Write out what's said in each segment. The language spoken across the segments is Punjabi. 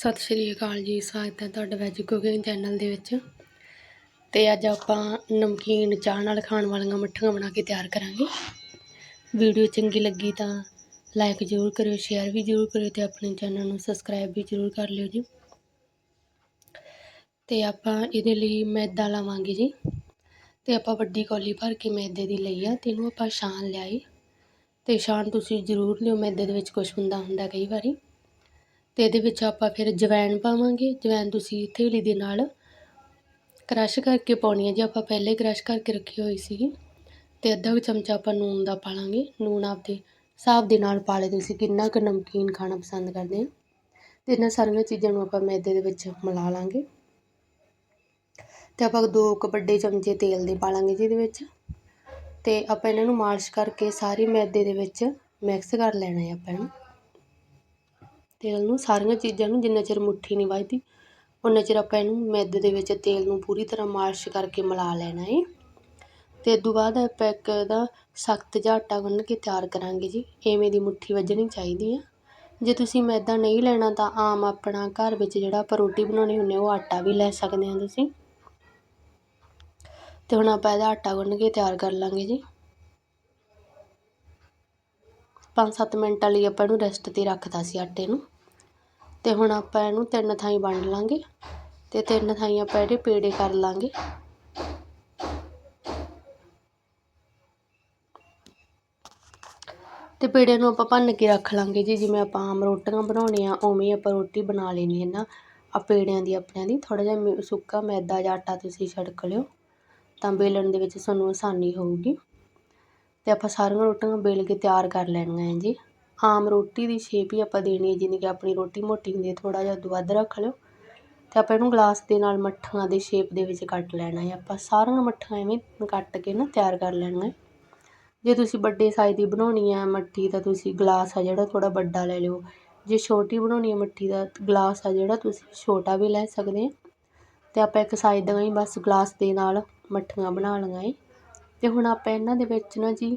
ਸਤਿ ਸ਼੍ਰੀ ਅਕਾਲ ਜੀ, ਸਵਾਗਤ ਹੈ ਤੁਹਾਡਾ ਵੈਜ ਕੁਕਿੰਗ ਚੈਨਲ ਦੇ ਵਿੱਚ। ਤੇ ਅੱਜ ਆਪਾਂ ਨਮਕੀਨ, ਚਾਹ ਨਾਲ ਖਾਣ ਵਾਲੀਆਂ ਮੱਠੀਆਂ ਬਣਾ ਕੇ ਤਿਆਰ ਕਰਾਂਗੇ। ਵੀਡੀਓ ਚੰਗੀ ਲੱਗੀ ਤਾਂ ਲਾਈਕ ਜ਼ਰੂਰ ਕਰਿਓ ਸ਼ੇਅਰ ਵੀ ਜ਼ਰੂਰ ਕਰਿਓ ਤੇ ਆਪਣੇ ਚੈਨਲ ਨੂੰ ਸਬਸਕ੍ਰਾਈਬ ਵੀ ਜ਼ਰੂਰ ਕਰ ਲਿਓ ਜੀ। ਤੇ ਆਪਾਂ ਇਹਦੇ ਲਈ ਮੈਦਾ ਲਾਵਾਂਗੇ ਜੀ। ਤੇ ਆਪਾਂ ਵੱਡੀ ਕੌਲੀ ਭਰ ਕੇ ਮੈਦੇ ਦੀ ਲਈ ਆ ਤੇ ਇਹਨੂੰ ਆਪਾਂ ਛਾਣ ਲਿਆਏ ਤੇ ਛਾਣ ਤੁਸੀਂ ਜ਼ਰੂਰ ਲਿਓ, ਮੈਦੇ ਦੇ ਵਿੱਚ ਕੁਝ ਹੁੰਦਾ ਹੁੰਦਾ ਕਈ ਵਾਰੀ। ਅਤੇ ਇਹਦੇ ਵਿੱਚ ਆਪਾਂ ਫਿਰ ਜਵੈਣ ਪਾਵਾਂਗੇ। ਜਵੈਣ ਤੁਸੀਂ ਥੇਲੀ ਦੇ ਨਾਲ ਕਰਸ਼ ਕਰਕੇ ਪਾਉਣੀ ਹੈ ਜੀ। ਆਪਾਂ ਪਹਿਲੇ ਕਰਸ਼ ਕਰਕੇ ਰੱਖੀ ਹੋਈ ਸੀਗੀ। ਅਤੇ ਅੱਧਾ ਕੁ ਚਮਚਾ ਆਪਾਂ ਨੂਨ ਦਾ ਪਾ ਲਾਂਗੇ ਨੂਨ ਆਪਦੇ ਹਿਸਾਬ ਦੇ ਨਾਲ ਪਾ ਲਿਓ ਤੁਸੀਂ ਕਿੰਨਾ ਕੁ ਨਮਕੀਨ ਖਾਣਾ ਪਸੰਦ ਕਰਦੇ ਹੋ। ਅਤੇ ਇਹਨਾਂ ਸਾਰੀਆਂ ਚੀਜ਼ਾਂ ਨੂੰ ਆਪਾਂ ਮੈਦੇ ਦੇ ਵਿੱਚ ਮਿਲਾ ਲਾਂਗੇ। ਅਤੇ ਆਪਾਂ ਦੋ ਕੁ ਵੱਡੇ ਚਮਚੇ ਤੇਲ ਦੇ ਪਾ ਲਾਂਗੇ ਜਿਹਦੇ ਵਿੱਚ। ਅਤੇ ਆਪਾਂ ਇਹਨਾਂ ਨੂੰ ਮਾਲਿਸ਼ ਕਰਕੇ ਸਾਰੇ ਮੈਦੇ ਦੇ ਵਿੱਚ ਮਿਕਸ ਕਰ ਲੈਣਾ ਹੈ ਆਪਾਂ ਇਹਨੂੰ। ਤੇਲ ਨੂੰ ਸਾਰੀਆਂ ਚੀਜ਼ਾਂ ਨੂੰ ਜਿੰਨਾ ਚਿਰ ਮੁੱਠੀ ਨਹੀਂ ਵੱਜਦੀ ਉਨਾ ਚਿਰ ਆਪਾਂ ਇਹਨੂੰ ਮੈਦੇ ਦੇ ਵਿੱਚ ਤੇਲ ਨੂੰ ਪੂਰੀ ਤਰ੍ਹਾਂ ਮਾਲਿਸ਼ ਕਰਕੇ ਮਿਲਾ ਲੈਣਾ ਹੈ ਅਤੇ ਇਹ ਤੋਂ ਬਾਅਦ ਆਪਾਂ ਇੱਕ ਇਹਦਾ ਸਖਤ ਜਿਹਾ ਆਟਾ ਗੁੰਨ ਕੇ ਤਿਆਰ ਕਰਾਂਗੇ ਜੀ ਇਵੇਂ ਦੀ ਮੁੱਠੀ ਵੱਜਣੀ ਚਾਹੀਦੀ ਆ। ਜੇ ਤੁਸੀਂ ਮੈਦਾ ਨਹੀਂ ਲੈਣਾ ਤਾਂ ਆਮ ਆਪਣਾ ਘਰ ਵਿੱਚ ਜਿਹੜਾ ਆਪਾਂ ਰੋਟੀ ਬਣਾਉਣੀ ਹੁੰਦੀ ਉਹ ਆਟਾ ਵੀ ਲੈ ਸਕਦੇ ਹਾਂ ਤੁਸੀਂ। ਅਤੇ ਹੁਣ ਆਪਾਂ ਇਹਦਾ ਆਟਾ ਗੁੰਨ ਕੇ ਤਿਆਰ ਕਰ ਲਾਂਗੇ ਜੀ। 5-7 ਮਿੰਟਾਂ ਲਈ ਆਪਾਂ ਇਹਨੂੰ ਰੈਸਟ ਤੇ ਰੱਖਦਾ ਸੀ ਆਟੇ ਨੂੰ। ਤੇ ਹੁਣ ਆਪਾਂ ਇਹਨੂੰ ਤਿੰਨ ਥਾਈਂ ਵੰਡ ਲਾਂਗੇ ਤੇ ਤਿੰਨ ਥਾਈਂ ਆਪਾਂ ਇਹਦੇ ਪੇੜੇ ਕਰ ਲਾਂਗੇ। ਤੇ ਪੇੜਿਆਂ ਨੂੰ ਆਪਾਂ ਭੰਨ ਕੇ ਰੱਖ ਲਾਂਗੇ ਜੀ, ਜਿਵੇਂ ਆਪਾਂ ਆਮ ਰੋਟੀਆਂ ਬਣਾਉਣੀਆਂ, ਉਵੇਂ ਆਪਾਂ ਰੋਟੀ ਬਣਾ ਲੈਣੀ ਹੈ ਨਾ। ਆ ਪੇੜਿਆਂ ਦੀ ਆਪਣਿਆਂ ਦੀ ਥੋੜਾ ਜਿਹਾ ਸੁੱਕਾ ਮੈਦਾ ਜਾਂ ਆਟਾ ਤੁਸੀਂ ਛਿੜਕ ਲਿਓ, ਤਾਂ ਬੇਲਣ ਦੇ ਵਿੱਚ ਸਾਨੂੰ ਆਸਾਨੀ ਹੋਊਗੀ। ਅਤੇ ਆਪਾਂ ਸਾਰੀਆਂ ਰੋਟੀਆਂ ਬੇਲ ਕੇ ਤਿਆਰ ਕਰ ਲੈਣੀਆਂ ਹੈ ਜੀ। ਆਮ ਰੋਟੀ ਦੀ ਸ਼ੇਪ ਹੀ ਆਪਾਂ ਦੇਣੀ ਹੈ, ਜਿੰਨੀ ਕਿ ਆਪਣੀ ਰੋਟੀ ਮੋਟੀ ਹੁੰਦੀ ਹੈ ਥੋੜਾ ਜਿਹਾ ਵੱਧ ਰੱਖ ਲਿਓ। ਅਤੇ ਆਪਾਂ ਇਹਨੂੰ ਗਲਾਸ ਦੇ ਨਾਲ ਮੱਠੀਆਂ ਦੇ ਸ਼ੇਪ ਦੇ ਵਿੱਚ ਕੱਟ ਲੈਣਾ ਹੈ। ਆਪਾਂ ਸਾਰੀਆਂ ਮੱਠੀਆਂ ਐਵੇਂ ਕੱਟ ਕੇ ਨਾ ਤਿਆਰ ਕਰ ਲੈਣੀਆਂ ਜੇ ਤੁਸੀਂ ਵੱਡੇ ਸਾਈਜ਼ ਦੀ ਬਣਾਉਣੀ ਹੈ ਮੱਠੀ, ਤਾਂ ਤੁਸੀਂ ਗਲਾਸ ਆ ਜਿਹੜਾ ਥੋੜ੍ਹਾ ਵੱਡਾ ਲੈ ਲਿਓ। ਜੇ ਛੋਟੀ ਬਣਾਉਣੀ ਹੈ ਮੱਠੀ ਦਾ ਗਲਾਸ ਆ ਜਿਹੜਾ ਤੁਸੀਂ ਛੋਟਾ ਵੀ ਲੈ ਸਕਦੇ ਆ ਅਤੇ ਆਪਾਂ ਇੱਕ ਸਾਈਜ਼ ਦੀਆਂ ਹੀ ਬਸ ਗਲਾਸ ਦੇ ਨਾਲ ਮੱਠੀਆਂ ਬਣਾ ਲਈਆਂ ਏ ਅਤੇ ਹੁਣ ਆਪਾਂ ਇਹਨਾਂ ਦੇ ਵਿੱਚ ਨਾ ਜੀ,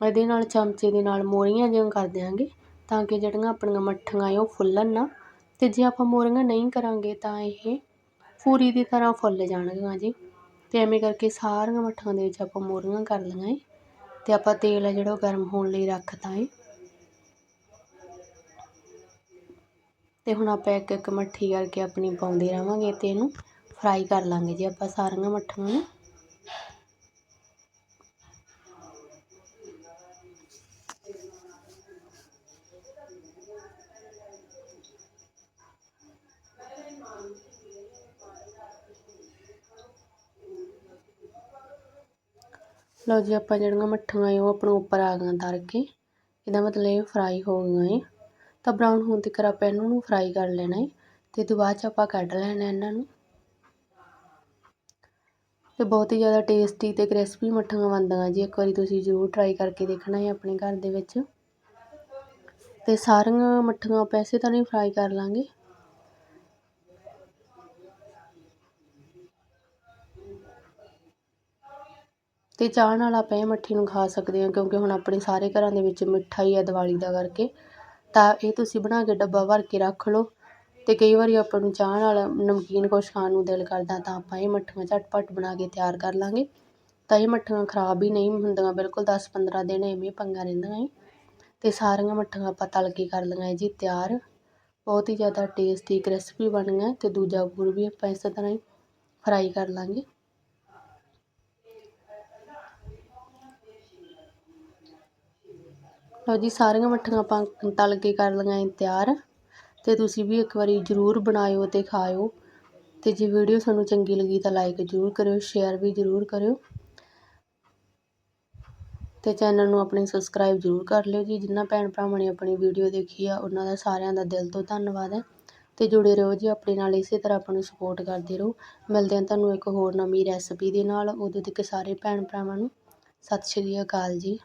ਇਹਦੇ ਨਾਲ ਚਮਚੇ ਦੇ ਨਾਲ ਮੋਰੀਆਂ ਜਿਹੀਆਂ ਕਰ ਦਿਆਂਗੇ, ਤਾਂ ਕਿ ਜਿਹੜੀਆਂ ਆਪਣੀਆਂ ਮੱਠੀਆਂ ਏ ਉਹ ਫੁੱਲਣ ਨਾ। ਅਤੇ ਜੇ ਆਪਾਂ ਮੋਰੀਆਂ ਨਹੀਂ ਕਰਾਂਗੇ ਤਾਂ ਇਹ ਪੂਰੀ ਦੀ ਤਰ੍ਹਾਂ ਫੁੱਲ ਜਾਣਗੀਆਂ ਜੀ। ਅਤੇ ਐਵੇਂ ਕਰਕੇ ਸਾਰੀਆਂ ਮੱਠੀਆਂ ਦੇ ਵਿੱਚ ਆਪਾਂ ਮੋਰੀਆਂ ਕਰ ਲਈਆਂ ਏ ਅਤੇ ਆਪਾਂ ਤੇਲ ਹੈ ਜਿਹੜਾ ਉਹ ਗਰਮ ਹੋਣ ਲਈ ਰੱਖਤਾ ਏ। ਅਤੇ ਹੁਣ ਆਪਾਂ ਇੱਕ ਇੱਕ ਮੱਠੀ ਕਰਕੇ ਆਪਣੀ ਪਾਉਂਦੇ ਰਹਾਂਗੇ ਅਤੇ ਇਹਨੂੰ ਫਰਾਈ ਕਰ ਲਾਂਗੇ ਜੀ ਆਪਾਂ ਸਾਰੀਆਂ ਮੱਠੀਆਂ ਨੂੰ। ਲਓ ਜੀ, ਆਪਾਂ ਜਿਹੜੀਆਂ ਮੱਠੀਆਂ ਏ ਉਹ ਆਪਣੇ ਉੱਪਰ ਆ ਗਈਆਂ ਤਰ ਕੇ। ਇਹਦਾ ਮਤਲਬ ਇਹ ਫਰਾਈ ਹੋ ਗਈਆਂ ਏ। ਤਾਂ ਬਰਾਊਨ ਹੋਣ ਤੱਕ ਆਪਾਂ ਇਹਨਾਂ ਨੂੰ ਫਰਾਈ ਕਰ ਲੈਣਾ ਏ। ਤੇ ਤੋਂ ਬਾਅਦ ਚ ਆਪਾਂ ਕੱਢ ਲੈਣਾ ਇਹਨਾਂ ਨੂੰ। ਤੇ ਬਹੁਤ ਹੀ ਜ਼ਿਆਦਾ ਟੇਸਟੀ ਤੇ ਕ੍ਰਿਸਪੀ ਮੱਠੀਆਂ ਬਣਦੀਆਂ ਜੀ। ਇੱਕ ਵਾਰੀ ਤੁਸੀਂ ਜ਼ਰੂਰ ਟਰਾਈ ਕਰਕੇ ਦੇਖਣਾ ਹੈ ਆਪਣੇ ਘਰ ਦੇ ਵਿੱਚ। ਤੇ ਸਾਰੀਆਂ ਮੱਠੀਆਂ ਆਪਾਂ ਇਸੇ ਤਰ੍ਹਾਂ ਹੀ ਫਰਾਈ ਕਰ ਲਾਂਗੇ। ਅਤੇ ਚਾਹ ਨਾਲ ਆਪਾਂ ਇਹ ਮੱਠੀ ਨੂੰ ਖਾ ਸਕਦੇ ਹਾਂ, ਕਿਉਂਕਿ ਹੁਣ ਆਪਣੇ ਸਾਰੇ ਘਰਾਂ ਦੇ ਵਿੱਚ ਮਿੱਠਾ ਹੀ ਹੈ ਦਿਵਾਲੀ ਦਾ ਕਰਕੇ। ਤਾਂ ਇਹ ਤੁਸੀਂ ਬਣਾ ਕੇ ਡੱਬਾ ਭਰ ਕੇ ਰੱਖ ਲਓ ਅਤੇ ਕਈ ਵਾਰੀ ਆਪਾਂ ਨੂੰ ਚਾਹ ਨਾਲ ਨਮਕੀਨ ਕੁਛ ਖਾਣ ਨੂੰ ਦਿਲ ਕਰਦਾ, ਤਾਂ ਆਪਾਂ ਇਹ ਮੱਠੀਆਂ ਝਟਪਟ ਬਣਾ ਕੇ ਤਿਆਰ ਕਰ ਲਾਂਗੇ। ਤਾਂ ਇਹ ਮੱਠੀਆਂ ਖਰਾਬ ਹੀ ਨਹੀਂ ਹੁੰਦੀਆਂ, ਬਿਲਕੁਲ 10-15 ਦਿਨ ਐਵੇਂ ਪੰਗਾ ਰਹਿੰਦਾ ਏ ਅਤੇ ਸਾਰੀਆਂ ਮੱਠੀਆਂ ਆਪਾਂ ਤਲ ਕੇ ਕਰ ਲਈਆਂ ਜੀ ਤਿਆਰ। ਬਹੁਤ ਹੀ ਜ਼ਿਆਦਾ ਟੇਸਟੀ ਕ੍ਰਿਸਪੀ ਬਣੀਆਂ ਅਤੇ ਦੂਜਾ ਗੁੜ ਵੀ ਆਪਾਂ ਇਸ ਤਰ੍ਹਾਂ ਹੀ ਫਰਾਈ ਕਰ ਲਾਂਗੇ। ਲਓ ਜੀ, ਸਾਰੀਆਂ ਮੱਠੀਆਂ ਆਪਾਂ ਤਲ ਕੇ ਕਰ ਲਈਆਂ ਤਿਆਰ। ਅਤੇ ਤੁਸੀਂ ਵੀ ਇੱਕ ਵਾਰੀ ਜ਼ਰੂਰ ਬਣਾਇਓ ਅਤੇ ਖਾਇਓ। ਅਤੇ ਜੇ ਵੀਡੀਓ ਤੁਹਾਨੂੰ ਚੰਗੀ ਲੱਗੀ ਤਾਂ ਲਾਈਕ ਜ਼ਰੂਰ ਕਰਿਓ ਸ਼ੇਅਰ ਵੀ ਜ਼ਰੂਰ ਕਰਿਓ। ਅਤੇ ਚੈਨਲ ਨੂੰ ਆਪਣੇ ਸਬਸਕ੍ਰਾਈਬ ਜ਼ਰੂਰ ਕਰ ਲਿਓ ਜੀ। ਜਿਨ੍ਹਾਂ ਭੈਣ ਭਰਾਵਾਂ ਨੇ ਆਪਣੀ ਵੀਡੀਓ ਦੇਖੀ ਆ, ਉਹਨਾਂ ਦਾ ਸਾਰਿਆਂ ਦਾ ਦਿਲ ਤੋਂ ਧੰਨਵਾਦ ਹੈ। ਅਤੇ ਜੁੜੇ ਰਹੋ ਜੀ ਆਪਣੇ ਨਾਲ, ਇਸੇ ਤਰ੍ਹਾਂ ਆਪਾਂ ਨੂੰ ਸਪੋਰਟ ਕਰਦੇ ਰਹੋ। ਮਿਲਦੇ ਹਾਂ ਤੁਹਾਨੂੰ ਇੱਕ ਹੋਰ ਨਵੀਂ ਰੈਸਪੀ ਦੇ ਨਾਲ। ਉਦੋਂ ਤੱਕ ਸਾਰੇ ਭੈਣ ਭਰਾਵਾਂ ਨੂੰ ਸਤਿ ਸ਼੍ਰੀ ਅਕਾਲ ਜੀ।